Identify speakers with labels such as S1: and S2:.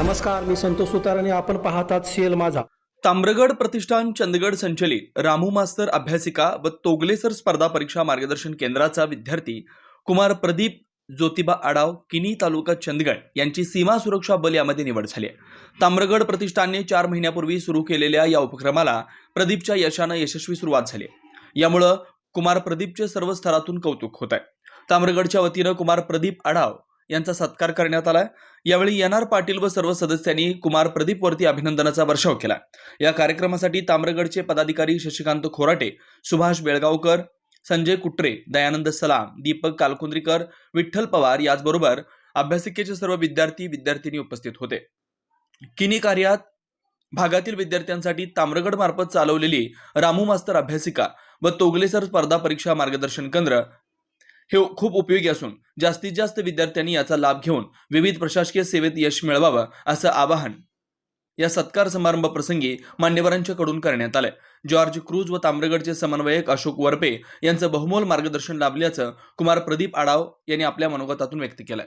S1: नमस्कार मी संतोष सुतार आणि आपण पाहतात सीएल माझा.
S2: ताम्रगड प्रतिष्ठान चंदगड संचलित रामू मास्तर अभ्यासिका व तोगलेसर स्पर्धा परीक्षा मार्गदर्शन केंद्राचा विद्यार्थी कुमार प्रदीप ज्योतिबा आडाव किनी तालुका चंदगड यांची सीमा सुरक्षा बल यामध्ये निवड झाली आहे. ताम्रगड प्रतिष्ठानने चार महिन्यापूर्वी सुरू केलेल्या या उपक्रमाला प्रदीपच्या यशानं यशस्वी सुरुवात झाली यामुळं कुमार प्रदीपचे सर्व स्तरातून कौतुक होत आहे. ताम्रगडच्या वतीनं कुमार प्रदीप आढाव यांचा सत्कार करण्यात आला यावेळी एन आर पाटील व सर्व सदस्यांनी कुमार प्रदीप वरती अभिनंदनाचा वर्षाव केला. या कार्यक्रमासाठी ताम्रगडचे पदाधिकारी शशिकांत खोराटे सुभाष बेळगावकर संजय कुट्रे दयानंद सलाम दीपक कालकुंद्रीकर विठ्ठल पवार याचबरोबर अभ्यासिकेचे सर्व विद्यार्थी विद्यार्थिनी उपस्थित होते. किनी कार्यात भागातील विद्यार्थ्यांसाठी ताम्रगड मार्फत चालवलेली रामू मास्तर अभ्यासिका व तोगलेसर स्पर्धा परीक्षा मार्गदर्शन केंद्र हे खूप उपयोगी असून जास्तीत जास्त विद्यार्थ्यांनी याचा लाभ घेऊन विविध प्रशासकीय सेवेत यश मिळवावं असं आवाहन या सत्कार समारंभ प्रसंगी मान्यवरांच्याकडून करण्यात आलंय. जॉर्ज क्रूज व ताम्रगडचे समन्वयक अशोक वरपे यांचं बहुमोल मार्गदर्शन लाभल्याचं कुमार प्रदीप आडाव यांनी आपल्या मनोगतातून व्यक्त केलंय.